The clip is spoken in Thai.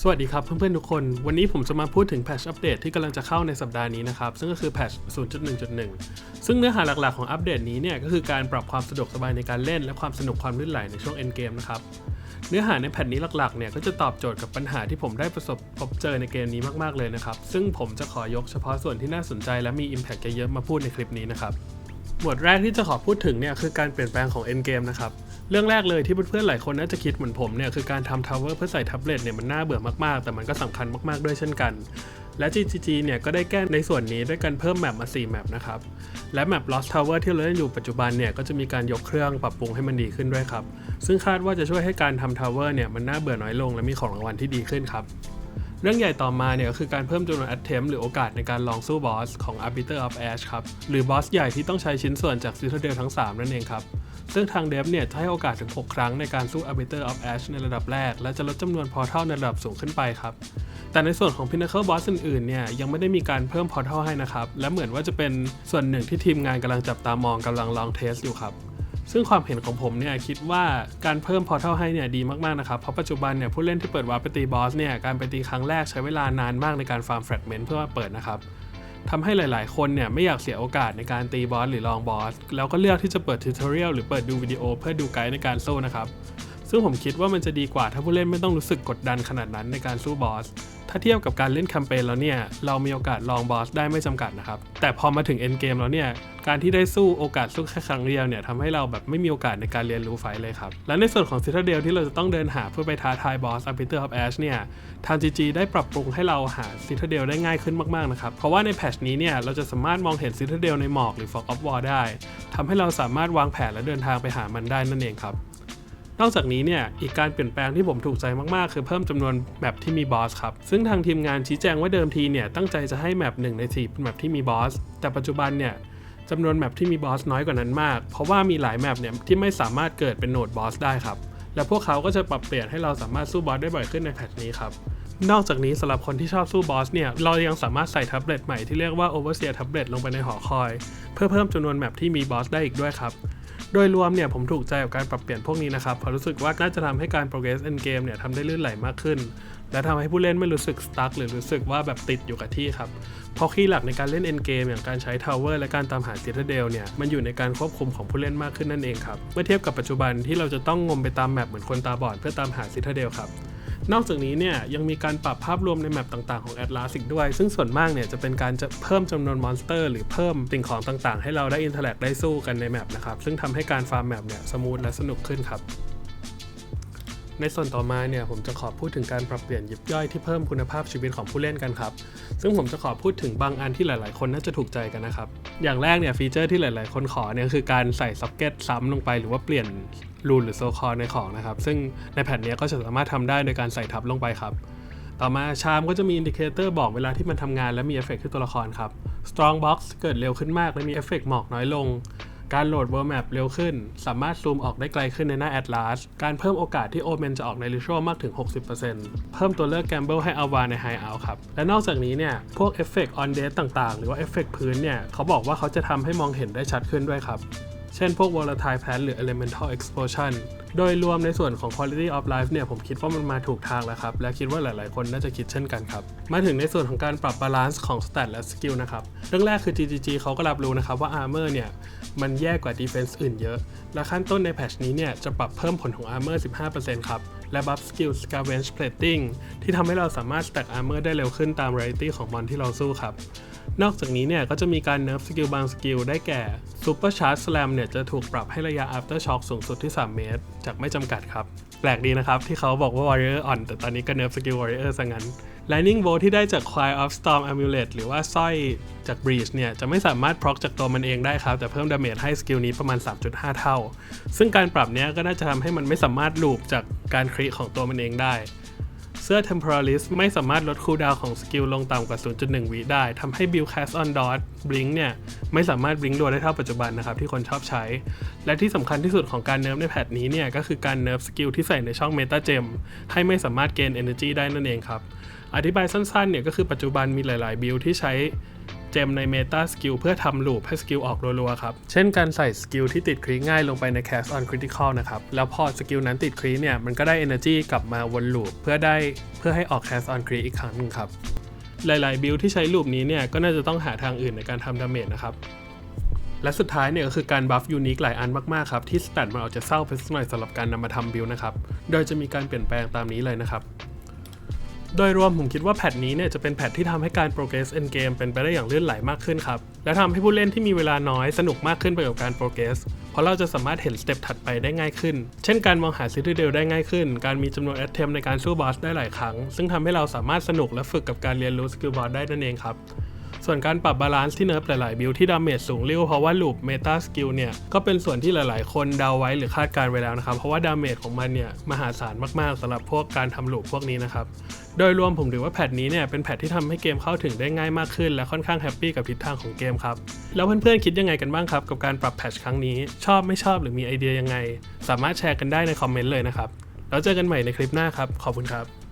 สวัสดีครับเพื่อนๆทุกคน วันนี้ผมจะมาพูดถึงแพทชอัปเดตที่กำลังจะเข้าในสัปดาห์นี้นะครับ ซึ่งก็คือแพทช0.1.1 ซึ่งเนื้อหาหลักๆของอัปเดตนี้เนี่ยก็คือการปรับความสะดวกสบายในการเล่น และความสนุกความลื่นไหลในช่วง end game นะครับเนื้อหาในแพทนี้หลักๆเนี่ยก็จะตอบโจทย์กับปัญหาที่ผมได้ประสบพบเจอในเกมนี้มากๆเลยนะครับซึ่งผมจะขอยกเฉพาะส่วนที่น่าสนใจ และมี Impact เยอะๆมาพูดในคลิปนี้นะครับหมวดแรกที่จะขอพูดถึงเนี่ยคือการเปลี่ยนแปลงของ Endgame นะครับ เรื่องแรกเลยที่เพื่อนๆหลายคนน่าจะคิดเหมือนผมเนี่ยคือการทำทาวเวอร์เพื่อใส่แท็บเล็ตเนี่ยมันน่าเบื่อมากๆ แต่มันก็สำคัญมากๆด้วยเช่นกัน และ GGG เนี่ยก็ได้แก้ในส่วนนี้ด้วยการเพิ่มแมปมา 4 แมปนะครับ และแมป Lost Tower ที่เราเล่นอยู่ปัจจุบันเนี่ยก็จะมีการยกเครื่องปรับปรุงให้มันดีขึ้นด้วยครับ ซึ่งคาดว่าจะช่วยให้การทำทาวเวอร์เนี่ยมันน่าเบื่อน้อยลง และมีของรางวัลที่ดีขึ้นครับเรื่องใหญ่ต่อมาเนี่ยก็คือการเพิ่มจำนวน attempt หรือโอกาสในการลองสู้บอสของ Arbiter of Ash ครับ หรือบอสใหญ่ที่ต้องใช้ชิ้นส่วนจาก Citadel ทั้ง 3 นั่นเองครับ ซึ่งทางเดฟเนี่ยจะให้โอกาสถึง 6 ครั้งในการสู้ Arbiter of Ash ในระดับแรก และจะลดจำนวนพอร์ทัลในระดับสูงขึ้นไปครับ แต่ในส่วนของ Pinnacle Boss อื่นๆเนี่ยยังไม่ได้มีการเพิ่มพอร์ทัลให้นะครับ และเหมือนว่าจะเป็นส่วนหนึ่งที่ทีมงานกำลังจับตามองกำลังลองเทสอยู่ครับซึ่งความเห็นของผมเนี่ยคิดว่าการเพิ่มพอร์ทัลให้เนี่ยดีมากๆนะครับ เพราะปัจจุบันเนี่ยผู้เล่นที่เปิดวาร์ปไปตีบอสเนี่ยการไปตีครั้งแรกใช้เวลานานมากในการฟาร์มแฟรกเมนต์เพื่อมาเปิดนะครับ ทำให้หลาย ๆ คนเนี่ยไม่อยากเสียโอกาสในการตีบอสหรือลองบอส แล้วก็เลือกที่จะเปิดทิวทอเรียลหรือเปิดดูวิดีโอเพื่อดูไกด์ในการสู้นะครับ ซึ่งผมคิดว่ามันจะดีกว่าถ้าผู้เล่นไม่ต้องรู้สึกกดดันขนาดนั้นในการสู้บอส ถ้าเทียบกับการเล่นแคมเปญแล้วเนี่ย เรามีโอกาสลองบอสได้ไม่จำกัดนะครับ แต่พอมาถึงเอ็นเกมแล้วเนี่ย การที่ได้สู้โอกาสสู้แค่ครั้งเดียวเนี่ยทำให้เราแบบไม่มีโอกาสในการเรียนรู้ไฟเลยครับ และในส่วนของซิทาเดลที่เราจะต้องเดินหาเพื่อไปท้าทายบอส Arbiter of Ash เนี่ยทาง GG ได้ปรับปรุงให้เราหาซิทาเดลได้ง่ายขึ้นมากๆนะครับ เพราะว่าในแพทชนี้เนี่ยเราจะสามารถมองเห็นซิทาเดลในหมอกหรือ Fog of War ได้ทำให้เราสามารถวางแผนและเดินทางไปหามันได้นั่นเองครับ นอกจากนี้เนี่ยอีกการเปลี่ยนแปลงที่ผมถูกใจมากๆ คือเพิ่มจำนวนแมปที่มีบอสครับ ซึ่งทางทีมงานชี้แจงว่าเดิมทีเนี่ยตั้งใจจะให้แมป1ใน4เป็นแมปที่มีบอสแต่ปัจจุบันเนี่ยจำนวนแมปที่มีบอสน้อยกว่านั้นมาก เพราะว่ามีหลายแมปเนี่ยที่ไม่สามารถเกิดเป็นโหนดบอสได้ครับและพวกเขาก็จะปรับเปลี่ยนให้เราสามารถสู้บอสได้บ่อยขึ้นในแพทนี้ครับ นอกจากนี้สำหรับคนที่ชอบสู้บอสเนี่ย เรายังสามารถใส่แท็บเล็ตใหม่ที่เรียกว่า Overseer Tablet ลงไปในหอคอย เพื่อเพิ่มจำนวนแมปที่มีบอสได้อีกด้วยครับ โดยรวมเนี่ยผมถูกใจกับการปรับเปลี่ยนพวกนี้นะครับเพราะรู้สึกว่าน่าจะทำให้การ progress end game เนี่ยทำได้ลื่นไหลมากขึ้น และทำให้ผู้เล่นไม่รู้สึก stuck หรือรู้สึกว่าแบบติดอยู่กับที่ครับเพราะคีย์หลักในการเล่น end game อย่างการใช้ tower และการตามหา citadel เนี่ยมันอยู่ในการควบคุมของผู้เล่นมากขึ้นนั่นเองครับเมื่อเทียบกับปัจจุบันที่เราจะต้องงมไปตามแมปเหมือนคนตาบอดเพื่อตามหา citadel ครับ นอกจากนี้เนี่ยยังมีการปรับภาพรวมในแมปต่างๆของ Atlas อีกด้วย ซึ่งส่วนมากเนี่ยจะเป็นการจะเพิ่มจำนวนมอนสเตอร์ หรือเพิ่มสิ่งของต่างๆ ให้เราได้อินเทอร์แลกได้สู้กันในแมปนะครับซึ่งทำให้การฟาร์มแมปเนี่ยสมูทและสนุกขึ้นครับ ในส่วนต่อมาเนี่ยผมจะขอพูดถึงการปรับเปลี่ยนยิบย่อยที่เพิ่มคุณภาพชีวิตของผู้เล่นกันครับ ซึ่งผมจะขอพูดถึงบางอันที่หลาย ๆ คนน่าจะถูกใจกันนะครับ อย่างแรกเนี่ยฟีเจอร์ที่หลาย ๆ คนขอเนี่ยคือการใส่ซ็อกเก็ตซ้ำลงไป หรือว่าเปลี่ยนรูนหรือโซคอร์ในของนะครับ ซึ่งในแผ่นนี้ก็จะสามารถทำได้โดยการใส่ทับลงไปครับ ต่อมาชามก็จะมีอินดิเคเตอร์บอกเวลาที่มันทำงานและมีเอฟเฟกต์ที่ตัวละครครับ Strong Box เกิดเร็วขึ้นมากและมีเอฟเฟกต์หมอกน้อยลง การโหลด World Map เร็วขึ้น สามารถซูมออกได้ไกลขึ้นในหน้า Atlas การเพิ่มโอกาสที่ Omen จะออกใน Ritual มากถึง 60%เพิ่มตัวเลือก Gamble ให้ Alva ใน High Out ครับ และนอกจากนี้เนี่ย พวกเอฟเฟกต์ On d e a t ต่างๆ หรือว่าเอฟเฟกต์พื้นเนี่ยเขาบอกว่าเขาจะทำให้มองเห็นได้ชัดขึ้นด้วยครับ เช่นพวก volatile plant หรือ elemental explosion โดยรวมในส่วนของ quality of life เนี่ยผมคิดว่ามันมาถูกทางแล้วครับ และคิดว่าหลาย ๆ คนน่าจะคิดเช่นกันครับ มาถึงในส่วนของการปรับบาลานซ์ของ stat และ skill นะครับ เรื่องแรกคือ GGG เขาก็รับรู้นะครับว่า armor เนี่ยมันแย่กว่า defense อื่นเยอะ และขั้นต้นในแพทชนี้เนี่ยจะปรับเพิ่มผลของ armor 15%ครับ และ buff skill scavenge plating ที่ทำให้เราสามารถ stack armor ได้เร็วขึ้นตาม rarity ของมอนที่เราสู้ครับนอกจากนี้เนี่ยก็จะมีการเนิร์ฟสกิลบางสกิลได้แก่ Super Charge Slam เนี่ยจะถูกปรับให้ระยะ After Shock สูงสุดที่ 3 เมตรจากไม่จำกัดครับ แปลกดีนะครับ ที่เขาบอกว่า Warrior อ่อน แต่ตอนนี้ก็เนิร์ฟสกิล Warrior ซะงั้น Lightning Bolt ที่ได้จาก Cry of Storm Amulet หรือว่าสร้อยจาก Breach เนี่ย จะไม่สามารถพร็อกจากตัวมันเองได้ครับ แต่เพิ่มดาเมจให้สกิลนี้ประมาณ 3.5 เท่า ซึ่งการปรับเนี้ยก็น่าจะทำให้มันไม่สามารถลูปจากการครีของตัวมันเองได้ เสื้อ Temporalist ไม่สามารถลดคูลดาวของสกิลลงต่ำกว่า 0.1 วิได้ทำให้ Build Cast on Dot Blink เนี่ย ไม่สามารถ Blink รัวได้เท่าปัจจุบันนะครับ ที่คนชอบใช้ และที่สำคัญที่สุดของการเนิร์ฟในแพทนี้เนี่ย ก็คือการเนิร์ฟสกิลที่ใส่ในช่อง Meta Gem ให้ไม่สามารถเกณฑ์ Energy ได้นั่นเองครับ อธิบายสั้นๆเนี่ยก็คือปัจจุบันมีหลาย ๆ บิลที่ใช้ จมในเมตาสกิลเพื่อทำลูปให้สกิลออกรัวๆครับ เช่นการใส่สกิลที่ติดครีง่ายลงไปใน Cast on Critical นะครับ แล้วพอสกิลนั้นติดครีเนี่ยมันก็ได้ Energy กลับมาวนลูปเพื่อได้เพื่อให้ออก Cast on Crit อีกครั้งหนึงครับ หลายๆ บิลที่ใช้ลูปนี้เนี่ยก็น่าจะต้องหาทางอื่นในการทำดาเมจนะครับและสุดท้ายเนี่ยก็คือการบัฟยูนิคหลายอันมากๆครับ ที่สแตทมันอาจจะเศร้าไปสักหน่อยสำหรับการนำมาทำบิลนะครับ โดยจะมีการเปลี่ยนแปลงตามนี้เลยนะครับ โดยรวมผมคิดว่าแพทนี้เนี่ยจะเป็นแพทที่ทำให้การ progress end game เป็นไปได้อย่างลื่นไหลมากขึ้นครับ และทำให้ผู้เล่นที่มีเวลาน้อยสนุกมากขึ้นไปกับการ progress เพราะเราจะสามารถเห็นสเต็ปถัดไปได้ง่ายขึ้น เช่นการมองหาซิตี้เดลได้ง่ายขึ้น การมีจำนวน attempt ในการสู้บอสได้หลายครั้ง ซึ่งทำให้เราสามารถสนุกและฝึกกับการเรียนรู้สกิลบอสได้นั่นเองครับ ส่วนการปรับบาลานซ์ที่เนิร์ฟหลายๆบิลที่ดาเมจสูงเร็วเพราะว่าลูปเมตาสกิลเนี่ยก็เป็นส่วนที่หลายๆ คนเดาไว้หรือคาดการไว้แล้วนะครับ เพราะว่าดาเมจของมันเนี่ยมหาศาลมากๆสำหรับพวกการทำลูปพวกนี้นะครับ โดยรวมผมถือว่าแพทนี้เนี่ยเป็นแพทที่ทำให้เกมเข้าถึงได้ง่ายมากขึ้น และค่อนข้างแฮปปี้กับทิศทางของเกมครับ แล้วเพื่อนๆคิดยังไงกันบ้างครับกับการปรับแพทครั้งนี้ ชอบไม่ชอบหรือมีไอเดียยังไง สามารถแชร์กันได้ในคอมเมนต์เลยนะครับแล้วเจอกันใหม่ในคลิปหน้าครับขอบคุณครับ